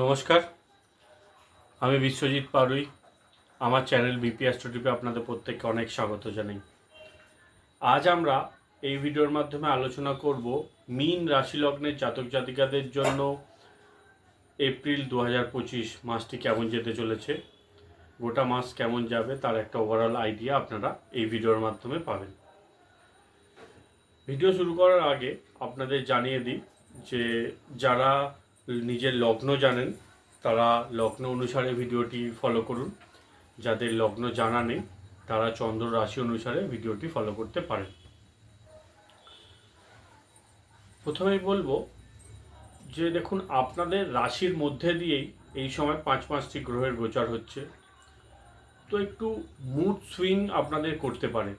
নমস্কার। আমি বিশ্বজিৎ পারুই। আমার চ্যানেল বিপি অ্যাস্ট্রোটিপে আপনাদের প্রত্যেককে অনেক স্বাগত জানাই। আজ আমরা এই ভিডিওর মাধ্যমে আলোচনা করব মিন রাশি লগ্নের জাতক জাতিকাদের জন্য এপ্রিল দু হাজার পঁচিশ মাসটি কেমন যেতে চলেছে, গোটা মাস কেমন যাবে তার একটা ওভারঅল আইডিয়া আপনারা এই ভিডিওর মাধ্যমে পাবেন। ভিডিও শুরু করার আগে আপনাদের জানিয়ে দিই যে যারা নিজের লগ্ন জানেন, তারা লগ্ন অনুসারে ভিডিওটি ফলো করুন। যাদের লগ্ন জানা নেই, তারা চন্দ্র রাশি অনুসারে ভিডিওটি ফলো করতে পারেন। প্রথমেই বলব যে, দেখুন, আপনাদের রাশির মধ্যে দিয়েই এই সময় পাঁচ পাঁচটি গ্রহের গোচর হচ্ছে। তো একটু মুড সুইং আপনাদের করতে পারে।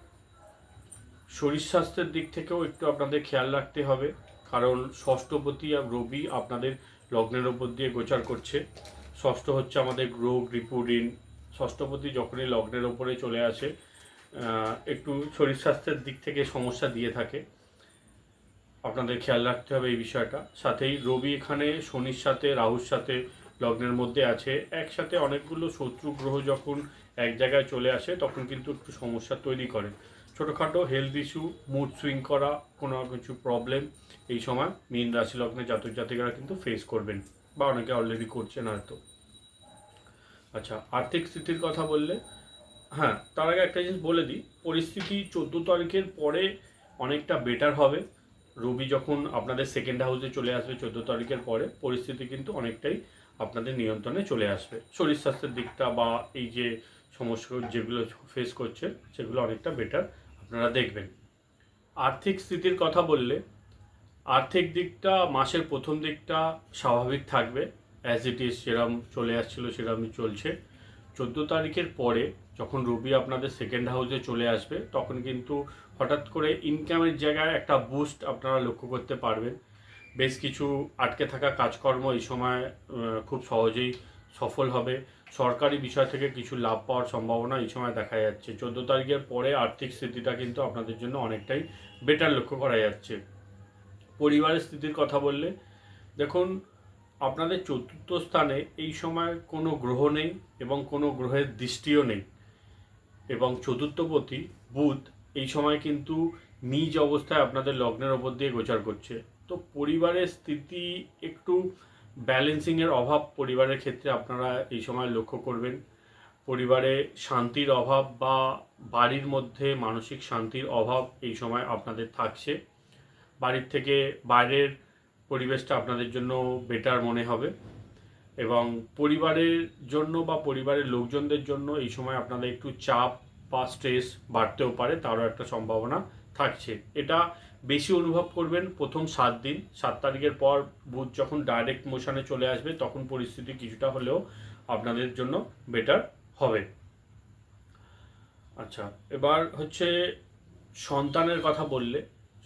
শরীর স্বাস্থ্যের দিক থেকেও একটু আপনাদের খেয়াল রাখতে হবে। কারণ ষষ্ঠপতি আর রবি আপনাদের লগ্নের ওপর দিয়ে গোচার করছে। ষষ্ঠ হচ্ছে আমাদের রোগ রিপুডিন ষষ্ঠপতি যখনই লগ্নের ওপরে চলে আসে একটু শরীর স্বাস্থ্যের দিক থেকে সমস্যা দিয়ে থাকে। আপনাদের খেয়াল রাখতে হবে এই বিষয়টা। সাথেই রবি এখানে, শনির সাথে, রাহুর সাথে লগ্নের মধ্যে আছে। একসাথে অনেকগুলো শত্রু গ্রহ যখন এক জায়গায় চলে আসে, তখন কিন্তু একটু সমস্যা তৈরি করে। ছোটোখাটো হেলথ ইস্যু মুড সুইং করা, কোনো কিছু প্রবলেম এই সময় মীন রাশি লগ্নে জাতক জাতিকারা কিন্তু ফেস করবেন বা অনেকে অলরেডি করছেন হয়তো। আচ্ছা আর্থিক স্থিতির কথা বললে হ্যাঁ তার আগে একটা জিনিস বলে দিই, পরিস্থিতি চোদ্দ তারিখের পরে অনেকটা বেটার হবে। রবি যখন আপনাদের সেকেন্ড হাউসে চলে আসবে চোদ্দ তারিখের পরে, পরিস্থিতি কিন্তু অনেকটাই আপনাদের নিয়ন্ত্রণে চলে আসবে। শরীর স্বাস্থ্যের দিকটা বা এই যে সমস্যা যেগুলো ফেস করছে সেগুলো অনেকটা বেটার আপনারা দেখবেন। আর্থিক স্থিতির কথা বললে আর্থিক দিকটা মাসের প্রথম দিকটা স্বাভাবিক থাকবে। অ্যাজ ইট ইজ সেরম চলে আসছিল, সেরমই চলছে। চোদ্দ তারিখের পরে যখন রবি আপনাদের সেকেন্ড হাউসে চলে আসবে, তখন কিন্তু হঠাৎ করে ইনকামের জায়গায় একটা বুস্ট আপনারা লক্ষ্য করতে পারবেন। বেশ কিছু আটকে থাকা কাজকর্ম এই সময় খুব সহজেই সফল হবে। সরকারি বিষয় থেকে কিছু লাভ পাওয়ার সম্ভাবনা এই সময় দেখা যাচ্ছে। চোদ্দ তারিখের পরে আর্থিক স্থিতিটা কিন্তু আপনাদের জন্য অনেকটাই বেটার লক্ষ্য করা যাচ্ছে। পরিবারের স্থিতির কথা বললে, দেখুন, আপনাদের চতুর্থ স্থানে এই সময় কোনো গ্রহ নেই এবং কোনো গ্রহের দৃষ্টিও নেই। এবং চতুর্থপতি বুধ এই সময় কিন্তু নিজ অবস্থায় আপনাদের লগ্নের ওপর দিয়ে গোচার করছে। তো পরিবারের স্থিতি একটু ব্যালেন্সিংয়ের অভাব পরিবারের ক্ষেত্রে আপনারা এই সময় লক্ষ্য করবেন। পরিবারে শান্তির অভাব বা বাড়ির মধ্যে মানসিক শান্তির অভাব এই সময় আপনাদের থাকছে। বাড়ির থেকে বাইরের পরিবেশটা আপনাদের জন্য বেটার মনে হবে এবং পরিবারের জন্য বা পরিবারের লোকজনদের জন্য এই সময় আপনাদের একটু চাপ বা স্ট্রেস বাড়তেও পারে, তারও একটা সম্ভাবনা থাকছে। এটা বেশি অনুভব করবেন প্রথম সাত দিন। সাত তারিখের পর বুধ যখন ডাইরেক্ট মোশনে চলে আসবে, তখন পরিস্থিতি কিছুটা হলেও আপনাদের জন্য বেটার হবে। আচ্ছা এবার হচ্ছে সন্তানের কথা বললে।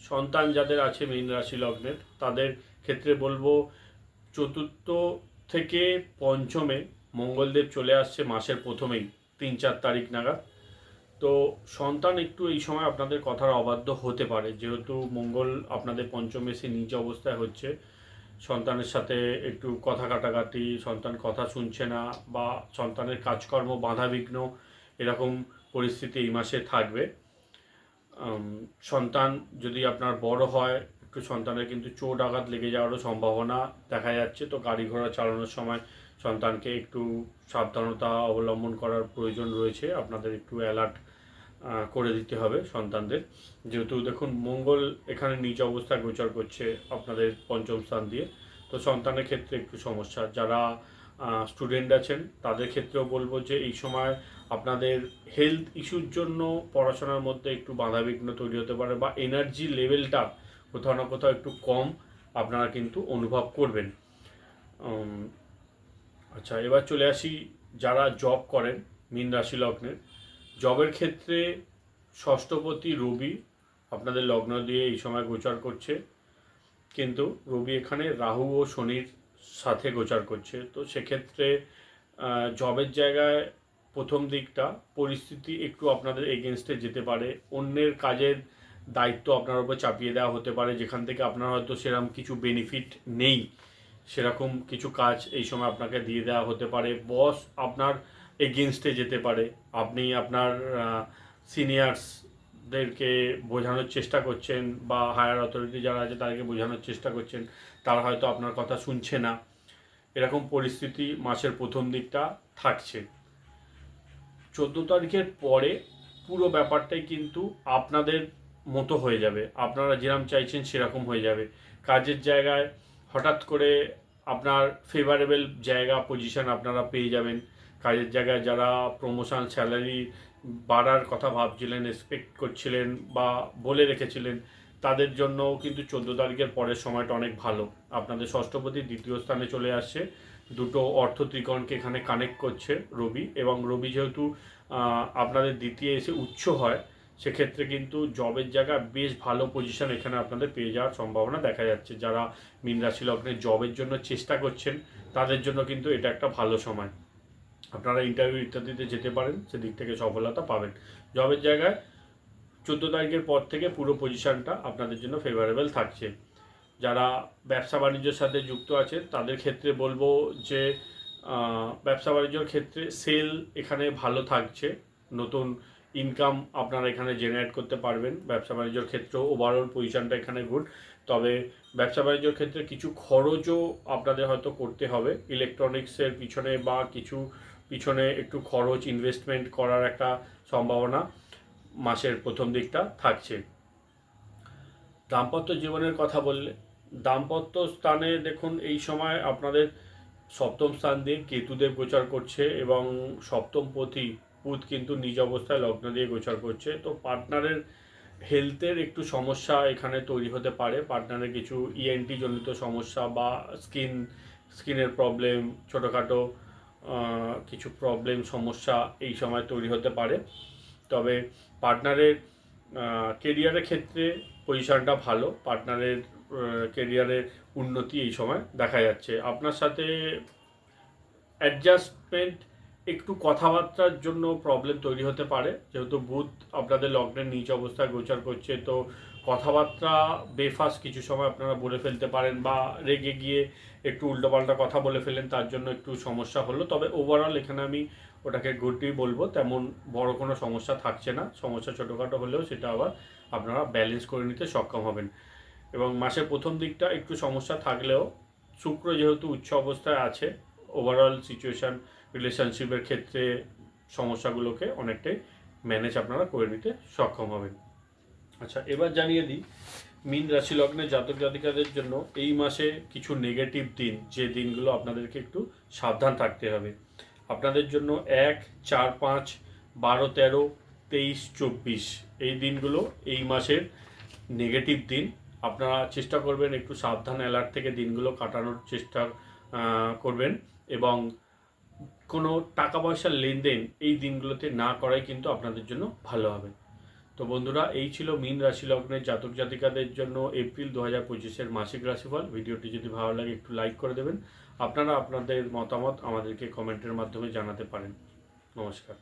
সন্তান যাদের আছে মীন রাশি লগ্নের, তাদের ক্ষেত্রে বলব চতুর্থ থেকে পঞ্চমে মঙ্গলদেব চলে আসছে মাসের প্রথমেই, তিন চার তারিখ নাগাদ। তো সন্তান একটু এই সময় আপনাদের কথার অবাধ্য হতে পারে। যেহেতু মঙ্গল আপনাদের পঞ্চমে সে নিজ অবস্থায় হচ্ছে, সন্তানের সাথে একটু কথা কাটাকাটি, সন্তান কথা শুনছে না বা সন্তানের কাজকর্ম বাধাবিঘ্ন, এরকম পরিস্থিতি এই মাসে থাকবে। সন্তান যদি আপনার বড় হয়, একটু সন্তানের কিন্তু চোট আঘাত লেগে যাওয়ারও সম্ভাবনা দেখা যাচ্ছে। তো গাড়ি ঘোড়া চালানোর সময় সন্তানকে একটু সাবধানতা অবলম্বন করার প্রয়োজন রয়েছে। আপনাদের একটু অ্যালার্ট করে দিতে হবে সন্তানদের। যেহেতু দেখুন, মঙ্গল এখানে নিজ অবস্থায় গোচর করছে আপনাদের পঞ্চম স্থান দিয়ে। তো সন্তানের ক্ষেত্রে একটু সমস্যা। যারা স্টুডেন্ট আছেন, তাদের ক্ষেত্রেও বলব যে এই সময় আপনাদের হেলথ ইস্যুর জন্য পড়াশোনার মধ্যে একটু বাধাবিঘ্ন তৈরি হতে পারে বা এনার্জি লেভেলটা কোথাও না কোথাও একটু কম আপনারা কিন্তু অনুভব করবেন। আচ্ছা এবার চলে আসি যারা জব করেন মীন রাশি লগ্নের জবের ক্ষেত্রে ষষ্ঠপতি রবি আপনাদের লগ্ন দিয়ে এই সময় গোচর করছে। কিন্তু রবি এখানে রাহু ও শনির সাথে গোচর করছে। তো সেক্ষেত্রে জবের জায়গায় প্রথম দিকটা, পরিস্থিতি একটু আপনাদের এগেনস্টে যেতে পারে। অন্যের কাজের দায়িত্ব আপনার উপর চাপিয়ে দেওয়া হতে পারে, যেখান থেকে আপনার হয়তো সেরকম কিছু বেনিফিট নেই। সেরকম কিছু কাজ এই সময় আপনাকে দিয়ে দেওয়া হতে পারে। বস আপনার এগেনস্টে যেতে পারে। আপনি আপনার সিনিয়র্সদেরকে বোঝানোর চেষ্টা করছেন বা হায়ার অথরিটি যারা আছে তাদেরকে বোঝানোর চেষ্টা করছেন, তারা হয়তো আপনার কথা শুনছে না। এরকম পরিস্থিতি মাসের প্রথম দিকটা থাকছে। চোদ্দ তারিখের পরে পুরো ব্যাপারটাই কিন্তু আপনাদের মতো হয়ে যাবে। আপনারা যেরকম চাইছেন সেরকম হয়ে যাবে। কাজের জায়গায় হঠাৎ করে আপনার ফেভারেবল জায়গা পজিশন আপনারা পেয়ে যাবেন। কাজের জায়গায় যারা প্রমোশন স্যালারি বাড়ার কথা ভাবছিলেন এক্সপেক্ট করছিলেন বা বলে রেখেছিলেন, তাদের জন্য কিন্তু চোদ্দ তারিখের পরের সময়টা অনেক ভালো। আপনাদের ষষ্ঠপতি দ্বিতীয় স্থানে চলে আসছে। দুটো অর্থ ত্রিকোণকে এখানে কানেক্ট করছে রবি এবং রবি যেহেতু আপনাদের দ্বিতীয় এসে উচ্চ হয়, সেক্ষেত্রে কিন্তু জবের জায়গা বেশ ভালো পজিশন এখানে আপনাদের পেয়ে যাওয়ার সম্ভাবনা দেখা যাচ্ছে। যারা মীন রাশি লগ্নে জবের জন্য চেষ্টা করছেন, তাদের জন্য কিন্তু এটা একটা ভালো সময়। আপনারা ইন্টারভিউ ইত্যাদিতে যেতে পারেন, সেদিক থেকে সফলতা পাবেন। জবের জায়গায় চোদ্দ তারিখের পর থেকে পুরো পজিশানটা আপনাদের জন্য ফেভারেবল থাকছে। যারা ব্যবসা বাণিজ্যের সাথে যুক্ত আছে তাদের ক্ষেত্রে বলব যে ব্যবসা বাণিজ্যর ক্ষেত্রে সেল এখানে ভালো থাকছে। নতুন ইনকাম আপনারা এখানে জেনারেট করতে পারবেন। ব্যবসা বাণিজ্যর ক্ষেত্রেও ওভারঅল পজিশনটা এখানে গুড তবে ব্যবসা বাণিজ্যর ক্ষেত্রে কিছু খরচও আপনাদের হয়তো করতে হবে। ইলেকট্রনিক্সের পিছনে বা কিছু পিছনে একটু খরচ ইনভেস্টমেন্ট করার একটা সম্ভাবনা মাসের প্রথম দিকটা থাকছে। দাম্পত্য জীবনের কথা বললে, দাম্পত্য স্থানে দেখুন, এই সময় আপনাদের সপ্তম স্থান দিয়ে কেতুদেব গোচর করছে এবং সপ্তম পথি বুধ কিন্তু নিজ অবস্থায় লগ্ন দিয়ে গোচর করছে। তো পার্টনারের হেলথের একটু সমস্যা এখানে তৈরি হতে পারে। পার্টনারের কিছু ইএনটি জনিত সমস্যা বা স্কিন স্কিনের প্রবলেম ছোটোখাটো কিছু প্রবলেম সমস্যা এই সময় তৈরি হতে পারে। তবে পার্টনারের কেরিয়ারের ক্ষেত্রে পজিশনটা ভালো। পার্টনারের কেরিয়ারের উন্নতি এই সময় দেখা যাচ্ছে। আপনার সাথে অ্যাডজাস্টমেন্ট একটু কথাবার্তার জন্য প্রবলেম তৈরি হতে পারে। যেহেতু বুধ আপনাদের লগ্নের নিচ অবস্থায় গোচর করছে, তো কথাবার্তা বেফাস কিছু সময় আপনারা বলে ফেলতে পারেন বা রেগে গিয়ে একটু উল্টোপাল্টা কথা বলে ফেলেন তার জন্য একটু সমস্যা হলো। তবে ওভারঅল এখানে আমি ওটাকে গুডই বলব, তেমন বড় কোনো সমস্যা থাকছে না। সমস্যা ছোটোখাটো হলেও সেটা আবার আপনারা ব্যালেন্স করে নিতে সক্ষম হবেন। এবং মাসের প্রথম দিকটা একটু সমস্যা থাকলেও, শুক্র যেহেতু উচ্চ অবস্থায় আছে ওভারঅল সিচুয়েশান রিলেশনশিপের ক্ষেত্রে সমস্যাগুলোকে অনেকটাই ম্যানেজ আপনারা করে নিতে সক্ষম হবেন। আচ্ছা এবার জানিয়ে দিই মীন রাশি লগ্নের জাতক জাতিকাদের জন্য এই মাসে কিছু নেগেটিভ দিন, যে দিনগুলো আপনাদেরকে একটু সাবধান থাকতে হবে। আপনাদের জন্য এক, চার, পাঁচ, বারো, তেরো, তেইশ, চব্বিশ এই দিনগুলো এই মাসের নেগেটিভ দিন। আপনারা চেষ্টা করবেন একটু সাবধান অ্যালার্ট থেকে দিনগুলো কাটানোর চেষ্টা করবেন এবং কোনো টাকা পয়সার লেনদেন এই দিনগুলোতে না করাই কিন্তু আপনাদের জন্য ভালো হবে। তো বন্ধুরা, এই ছিল মীন রাশি লগ্নের জাতক জাতিকাদের জন্য এপ্রিল দু হাজার পঁচিশের মাসিক রাশিফল। ভিডিওটি যদি ভালো লাগে, একটু লাইক করে দেবেন। আপনারা আপনাদের মতামত আমাদেরকে কমেন্টের মাধ্যমে জানাতে পারেন। নমস্কার।